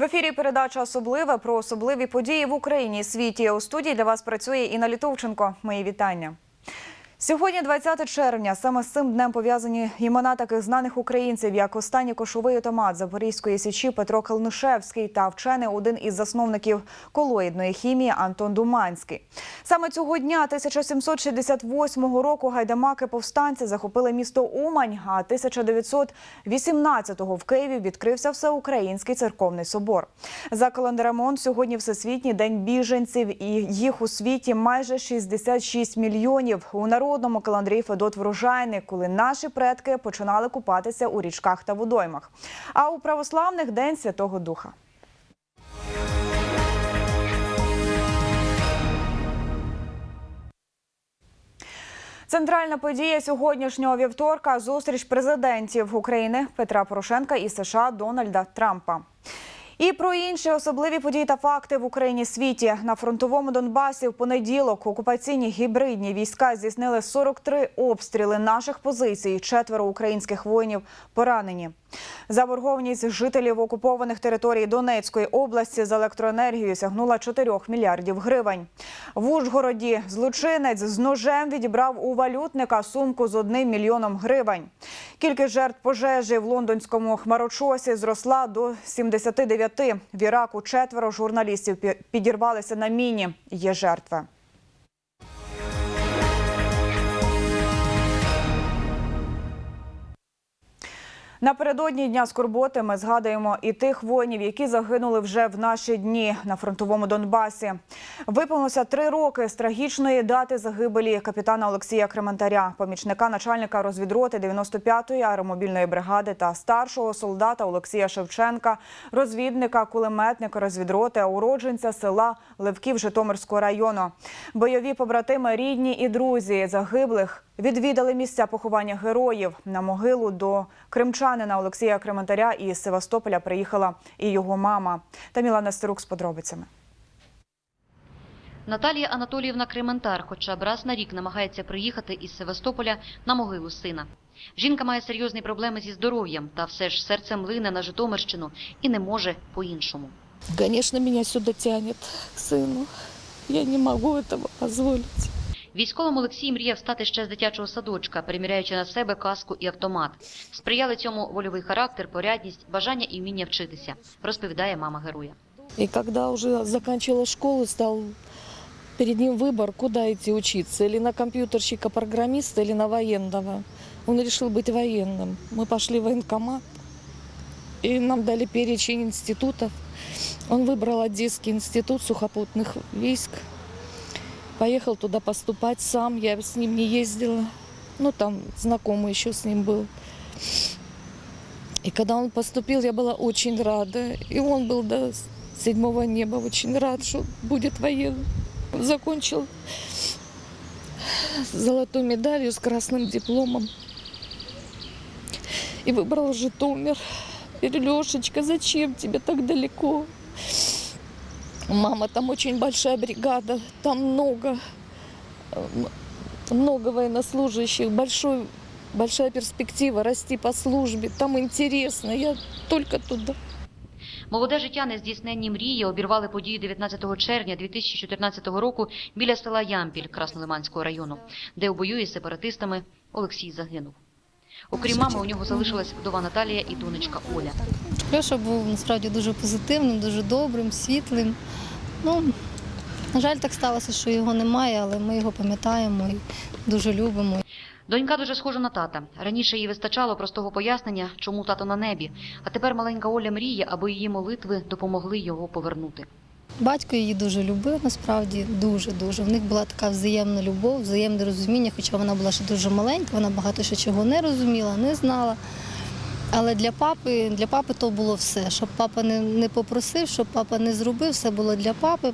В ефірі передача особливе про особливі події в Україні і світі. У студії для вас працює Інна Літовченко. Мої вітання. Сьогодні, 20 червня, саме з цим днем пов'язані імена таких знаних українців, як останній кошовий автомат Запорізької січі Петро Калнишевський та вчений один із засновників колоїдної хімії Антон Думанський. Саме цього дня 1768 року гайдамаки повстанці захопили місто Умань, а 1918-го в Києві відкрився всеукраїнський церковний собор. За календарем ООН сьогодні Всесвітній день біженців, і їх у світі майже 66 мільйонів. У народному календарі Федот Врожайник, коли наші предки починали купатися у річках та водоймах. А у православних День Святого Духа. Центральна подія сьогоднішнього вівторка зустріч президентів України Петра Порошенка і США Дональда Трампа. І про інші особливі події та факти в Україні світі на фронтовому Донбасі в понеділок окупаційні гібридні війська здійснили 43 обстріли наших позицій. Четверо українських воїнів поранені. Заборгованість жителів окупованих територій Донецької області з електроенергією сягнула 4 мільярдів гривень. В Ужгороді злочинець з ножем відібрав у валютника сумку з одним мільйоном гривень. Кількість жертв пожежі в лондонському хмарочосі зросла до 79. В Іраку четверо журналістів пі- підірвалися на міні. Є жертви. Напередодні дня скорботи ми згадуємо і тих воїнів, які загинули вже в наші дні на фронтовому Донбасі. Виповнилося три роки з трагічної дати загибелі капітана Олексія Крементаря, помічника начальника розвідроти 95-ї аеромобільної бригади та старшого солдата Олексія Шевченка, розвідника, кулеметника розвідроти, уродженця села Левків Житомирського району. Бойові побратими, рідні і друзі загиблих відвідали місця поховання героїв на могилу до кримчанина Олексія Крементаря із Севастополя приїхала і його мама. Таміла Нестерук з подробицями. Наталія Анатоліївна Крементар хоча б раз на рік намагається приїхати із Севастополя на могилу сина. Жінка має серйозні проблеми зі здоров'ям, та все ж серцем лине на Житомирщину і не може по-іншому. Конечно, меня сюда тянет к сыну. Я не могу этого позволить. Військовим Олексій мріяв стати ще з дитячого садочка, приміряючи на себе каску і автомат. Сприяли цьому вольовий характер, порядність, бажання і вміння вчитися, розповідає мама героя. И когда уже заканчивала школу, стал перед ним выбор, куда идти учиться. Или на компьютерщика-программиста, или на военного. Он решил быть военным. Мы пошли в военкомат, и нам дали перечень институтов. Он выбрал Одесский институт сухопутных войск. Поехал туда поступать сам, я с ним не ездила. Ну, там знакомый еще с ним был. И когда он поступил, я была очень рада. И он был до седьмого неба очень рад, что будет военным. Он закончил с золотой медалью, с красным дипломом. И выбрал Житомир. Лешечка, зачем тебе так далеко? Мама, там очень большая бригада, там много, э, много военнослужащих, большой, большая перспектива расти по службе, там интересно, я только туда. Молоде життя нездійсненні мрії обірвали події 19 червня 2014 року біля села Ямпіль Краснолиманського району, де у бою із сепаратистами Олексій загинув. Окрім мами, у нього залишилась вдова Наталія і донечка Оля. Льоша був насправді дуже позитивним, дуже добрим, світлим. Ну, на жаль, так сталося, що його немає, але ми його пам'ятаємо і дуже любимо. Донька дуже схожа на тата. Раніше їй вистачало простого пояснення, чому тато на небі. А тепер маленька Оля мріє, аби її молитви допомогли його повернути. Батько її дуже любив, насправді дуже дуже. В них була така взаємна любов, взаємне розуміння, хоча вона була ще дуже маленька, вона багато ще чого не розуміла, не знала. Але для папи, для папи то було все. Щоб папа не, не попросив, щоб папа не зробив, все було для папи.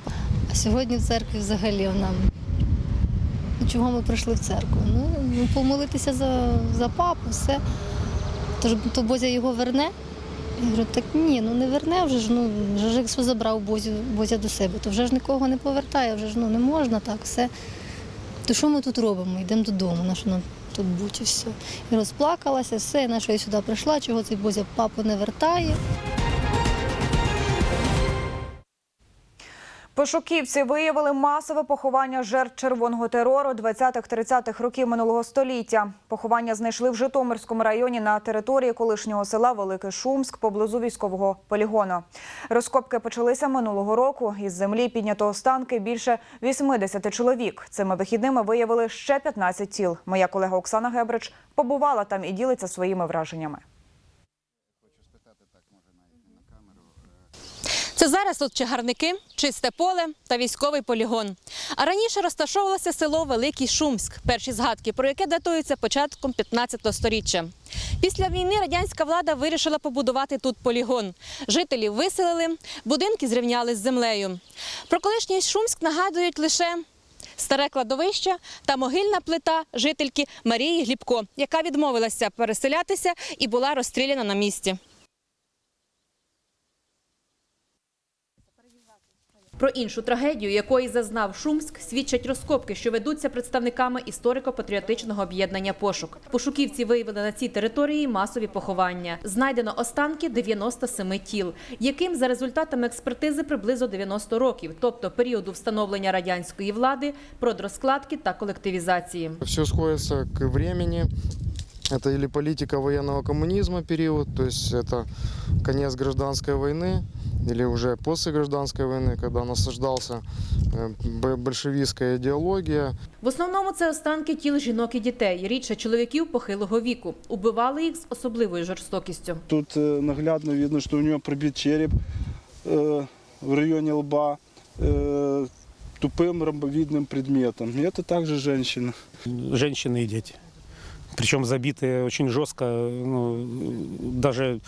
А сьогодні в церкві взагалі вона. Ну, чого ми прийшли в церкву? Ну, ну, помолитися за, за папу, все. Тож то Бозя його верне. Я говорю, так ні, ну не верне вже ж, ну вже ж якщо забрав Бозю, Бозя до себе, то вже ж нікого не повертає, вже ж ну не можна так, все. То що ми тут робимо? Йдемо додому, на що нам тут бути, все. І розплакалася, все, на що я сюди прийшла, чого цей Бозя папу не вертає. Пошуківці виявили масове поховання жертв червоного терору 20-30-х років минулого століття. Поховання знайшли в Житомирському районі на території колишнього села Великий Шумськ поблизу військового полігону. Розкопки почалися минулого року. Із землі піднято останки більше 80 чоловік. Цими вихідними виявили ще 15 тіл. Моя колега Оксана Гебрич побувала там і ділиться своїми враженнями. Це зараз тут чагарники, чисте поле та військовий полігон. А раніше розташовувалося село Великий Шумськ, перші згадки, про яке датуються початком 15 століття. Після війни радянська влада вирішила побудувати тут полігон. Жителів виселили, будинки зрівняли з землею. Про колишній Шумськ нагадують лише старе кладовище та могильна плита жительки Марії Глібко, яка відмовилася переселятися і була розстріляна на місці. Про іншу трагедію, якої зазнав Шумськ, свідчать розкопки, що ведуться представниками історико-патріотичного об'єднання «Пошук». Пошуківці виявили на цій території масові поховання. Знайдено останки 97 тіл, яким за результатами експертизи приблизно 90 років, тобто періоду встановлення радянської влади, продрозкладки та колективізації. Все сходится к времени. Это или политика военного коммунизма период, то есть это конец гражданской войны, или уже после гражданской войны, когда насаждался э, б- большевистская идеология. В основному це останки тіл жінок і дітей, рідше чоловіків похилого віку. Убивали їх з особливою жорстокістю. Тут э, наглядно видно, что у него пробит череп э, в районе лба э, тупым ромбовидным предметом. И это также женщина. женщины и дети. Причем забитые очень жестко, ну, даже,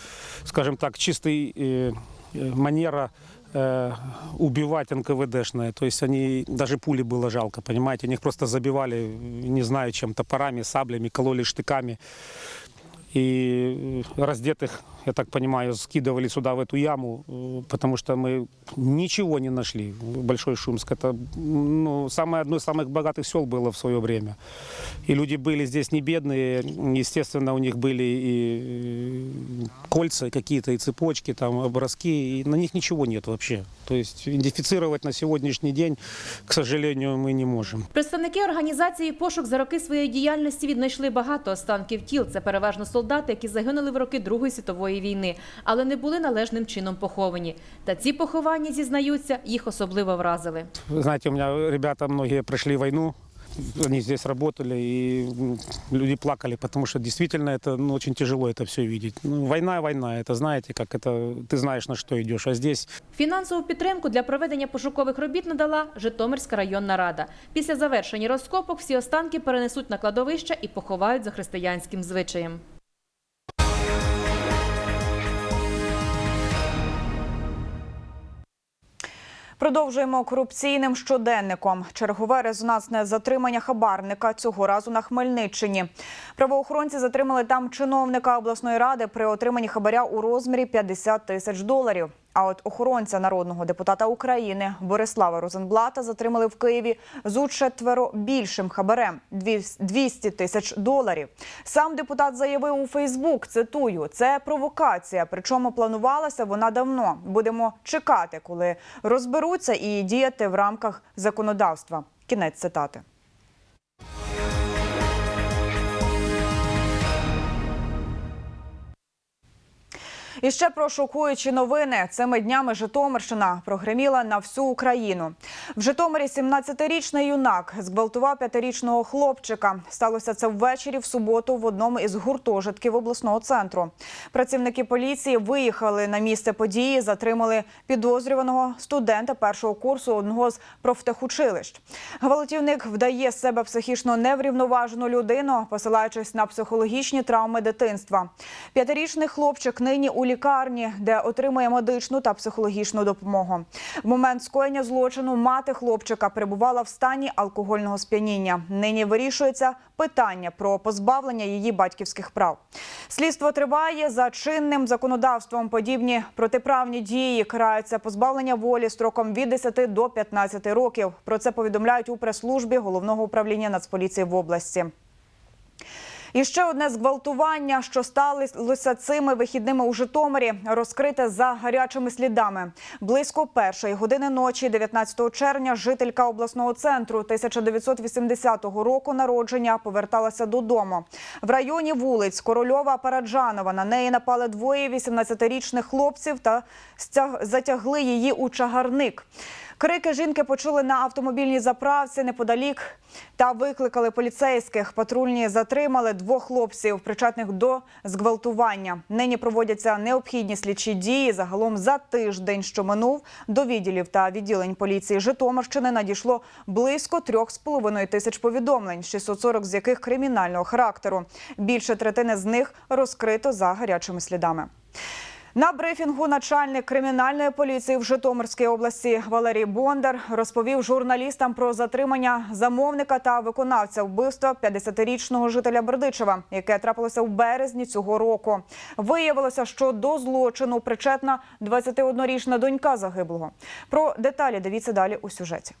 скажем так, чистый э, э, манера э, убивать НКВДшная. То есть они, даже пули было жалко, понимаете, они их просто забивали, не знаю, чем, топорами, саблями, кололи штыками. И э, раздетых, я так понимаю, скидывали сюда, в эту яму, э, потому что мы ничего не нашли. Большой Шумск. Это ну, самое, одно из самых богатых сел было в свое время. И люди были здесь не бедные. Естественно, у них были и э, кольца какие-то, и цепочки, там, образки. И на них ничего нет вообще. То есть идентифицировать на сегодняшний день, к сожалению, мы не можем. Представники організації пошук за роки своєї діяльності віднайшли багато останків тіл. Це переважно солдати, які загинули в роки Другої світової війни, але не були належним чином поховані. Та ці поховання зізнаються, їх особливо вразили. Вы знаете, у меня ребята многие прошли войну, они здесь работали, и м, люди плакали, потому что действительно это ну, очень тяжело это все видеть. Ну, война, война, это знаете, как это, ты знаешь, на что идешь, а здесь Фінансову підтримку для проведення пошукових робіт надала Житомирська районна рада. Після завершення розкопок всі останки перенесуть на кладовище і поховають за християнським звичаєм. Продовжуємо корупційним щоденником. Чергове резонансне затримання хабарника цього разу на Хмельниччині. Правоохоронці затримали там чиновника обласної ради при отриманні хабаря у розмірі 50 тисяч доларів. А от охоронця народного депутата України Борислава Розенблата затримали в Києві з учетверо більшим хабарем – 200 тисяч доларів. Сам депутат заявив у Фейсбук, цитую, це провокація, причому планувалася вона давно. Будемо чекати, коли розберуться і діяти в рамках законодавства. Кінець цитати. І ще про шокуючі новини. Цими днями Житомирщина прогреміла на всю Україну. В Житомирі 17-річний юнак зґвалтував п'ятирічного хлопчика. Сталося це ввечері в суботу в одному із гуртожитків обласного центру. Працівники поліції виїхали на місце події, затримали підозрюваного студента першого курсу одного з профтехучилищ. Гвалтівник вдає з себе психічно неврівноважену людину, посилаючись на психологічні травми дитинства. П'ятирічний хлопчик нині у лікарні, де отримує медичну та психологічну допомогу. В момент скоєння злочину мати хлопчика перебувала в стані алкогольного сп'яніння. Нині вирішується питання про позбавлення її батьківських прав. Слідство триває за чинним законодавством. Подібні протиправні дії караються позбавлення волі строком від 10 до 15 років. Про це повідомляють у прес-службі головного управління Нацполіції в області. І ще одне зґвалтування, що сталося цими вихідними у Житомирі, розкрите за гарячими слідами. Близько першої години ночі, 19 червня, жителька обласного центру 1980 року народження поверталася додому. В районі вулиць Корольова Параджанова на неї напали двоє 18-річних хлопців та затягли її у чагарник. Крики жінки почули на автомобільній заправці неподалік та викликали поліцейських. Патрульні затримали двох хлопців, причетних до зґвалтування. Нині проводяться необхідні слідчі дії. Загалом за тиждень, що минув, до відділів та відділень поліції Житомирщини надійшло близько трьох з половиною тисяч повідомлень, 640 з яких кримінального характеру. Більше третини з них розкрито за гарячими слідами. На брифінгу начальник кримінальної поліції в Житомирській області Валерій Бондар розповів журналістам про затримання замовника та виконавця вбивства 50-річного жителя Бердичева, яке трапилося в березні цього року. Виявилося, що до злочину причетна 21-річна донька загиблого. Про деталі дивіться далі у сюжеті.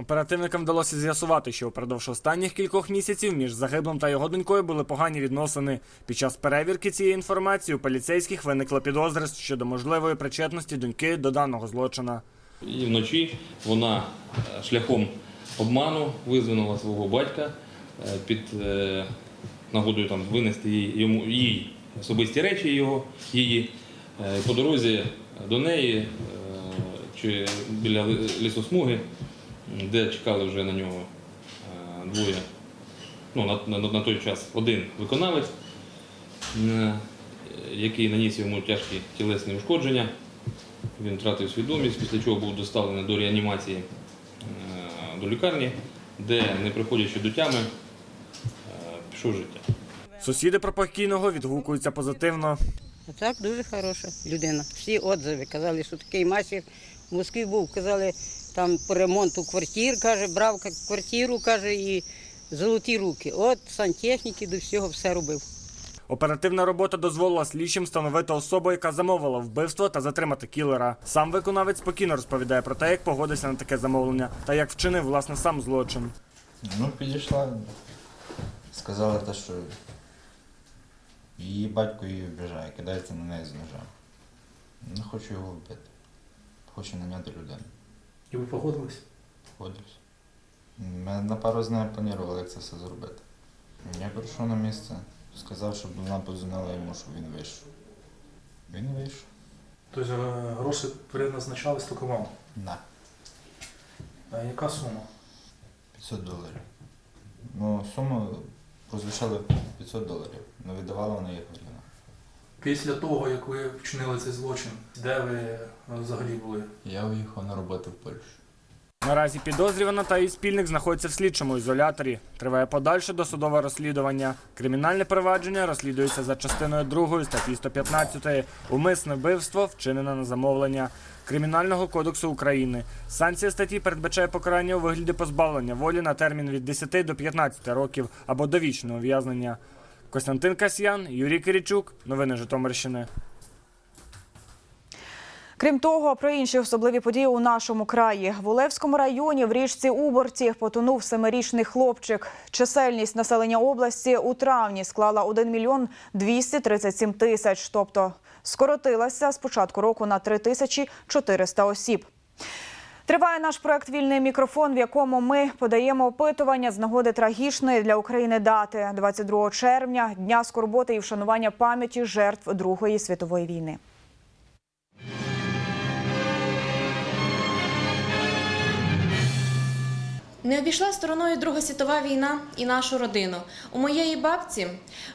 Оперативникам вдалося з'ясувати, що впродовж останніх кількох місяців між загиблим та його донькою були погані відносини. Під час перевірки цієї інформації у поліцейських виникла підозри щодо можливої причетності доньки до даного злочина. І вночі вона е, шляхом обману визвонила свого батька е, під е, нагодою там винести їй, йому їй особисті речі його її. По дорозі до неї чи біля лісосмуги, де чекали вже на нього е, двоє. Ну, на, на, на той час один виконавець, е, який наніс йому тяжкі тілесні ушкодження. Він втратив свідомість, після чого був доставлений до реанімації е, до лікарні, де, не приходячи до тями, пішов життя. Сусіди про покійного відгукуються позитивно. Так дуже хороша людина. Всі отзиви казали, що такий мастер в Москві був. Казали, там по ремонту квартир, каже, брав квартиру, каже, і золоті руки. От сантехніки до всього все робив. Оперативна робота дозволила слідчим встановити особу, яка замовила вбивство та затримати кілера. Сам виконавець спокійно розповідає про те, як погодився на таке замовлення та як вчинив власне сам злочин. Ну, підійшла, сказала те, що її батько її обіжає, кидається на неї з ножем. Не хочу його вбити. Хочу наняти людину. І ви погодились? Погодився. Ми на пару з нею планували, як це все зробити. Я прийшов на місце, сказав, щоб вона позвонила йому, щоб він вийшов. Він вийшов. Тобто гроші предназначались тільки вам. На. А яка сума? 500 доларів. Ну, суму прозвучала 500 доларів, але віддавала вона їх гривна. Після того, як ви вчинили цей злочин, де ви е, взагалі були? Я уїхав на роботу в Польщу. Наразі підозрювана та її спільник знаходяться в слідчому ізоляторі. Триває подальше досудове розслідування. Кримінальне провадження розслідується за частиною 2 статті 115 умисне вбивство, вчинене на замовлення Кримінального кодексу України. Санкція статті передбачає покарання у вигляді позбавлення волі на термін від 10 до 15 років або довічного ув'язнення. Костянтин Касьян, Юрій Киричук. Новини Житомирщини. Крім того, про інші особливі події у нашому краї в Олевському районі в річці Уборці потонув семирічний хлопчик. Чисельність населення області у травні склала 1 мільйон 237 тисяч, тобто скоротилася з початку року на 3 тисячі 400 осіб. Триває наш проект Вільний мікрофон, в якому ми подаємо опитування з нагоди трагічної для України дати 22 червня, дня скорботи і вшанування пам'яті жертв Другої світової війни. Не обійшла стороною Друга світова війна і нашу родину. У моєї бабці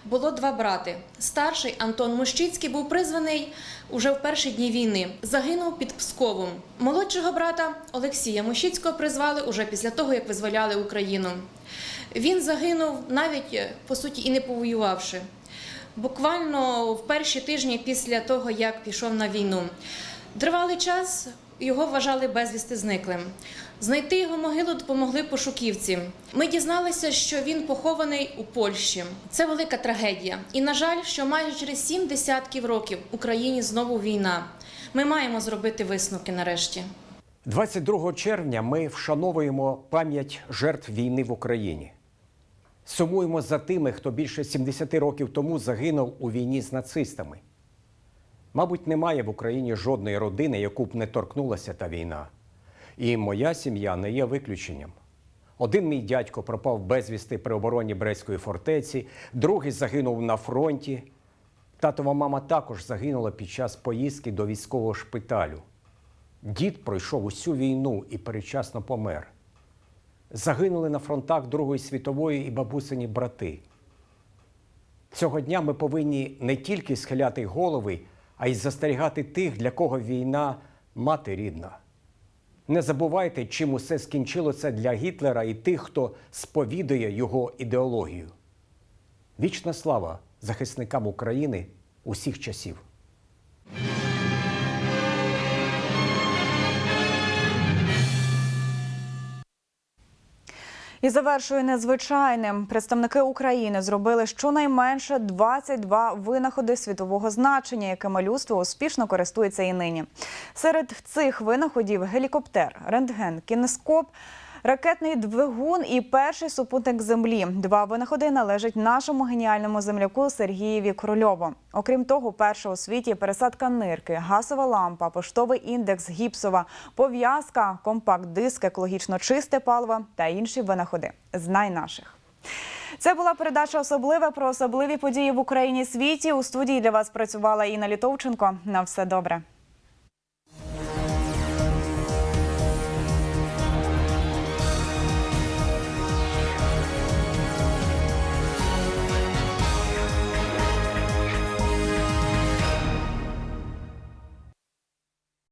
було два брати. Старший Антон Мущицький був призваний уже в перші дні війни. Загинув під Псковом. Молодшого брата Олексія Мущицького призвали уже після того, як визволяли Україну. Він загинув навіть е, по суті і не повоювавши. Буквально в перші тижні після того, як пішов на війну. Тривалий час його вважали безвісти зниклим. Знайти його могилу допомогли пошуківці. Ми дізналися, що він похований у Польщі. Це велика трагедія. І на жаль, що майже через сім десятків років Україні знову війна. Ми маємо зробити висновки нарешті. 22 червня ми вшановуємо пам'ять жертв війни в Україні. Сумуємо за тими, хто більше 70 років тому загинув у війні з нацистами. Мабуть, немає в Україні жодної родини, яку б не торкнулася та війна. І моя сім'я не є виключенням. Один мій дядько пропав безвісти при обороні Брестської фортеці, другий загинув на фронті. Татова мама також загинула під час поїздки до військового шпиталю. Дід пройшов усю війну і передчасно помер. Загинули на фронтах Другої світової і бабусині брати. Цього дня ми повинні не тільки схиляти голови, а й застерігати тих, для кого війна мати рідна. Не забувайте, чим усе скінчилося для Гітлера і тих, хто сповідує його ідеологію. Вічна слава захисникам України усіх часів. І завершую незвичайним. Представники України зробили щонайменше 22 винаходи світового значення, якими людство успішно користується і нині. Серед цих винаходів гелікоптер, рентген, кінескоп. Ракетний двигун і перший супутник землі. Два винаходи належать нашому геніальному земляку Сергієві Корольову. Окрім того, перша у світі пересадка нирки, газова лампа, поштовий індекс гіпсова, пов'язка, компакт-диск, екологічно чисте паливо та інші винаходи. Знай наших. Це була передача особливе про особливі події в Україні світі. У студії для вас працювала Інна Літовченко. На все добре.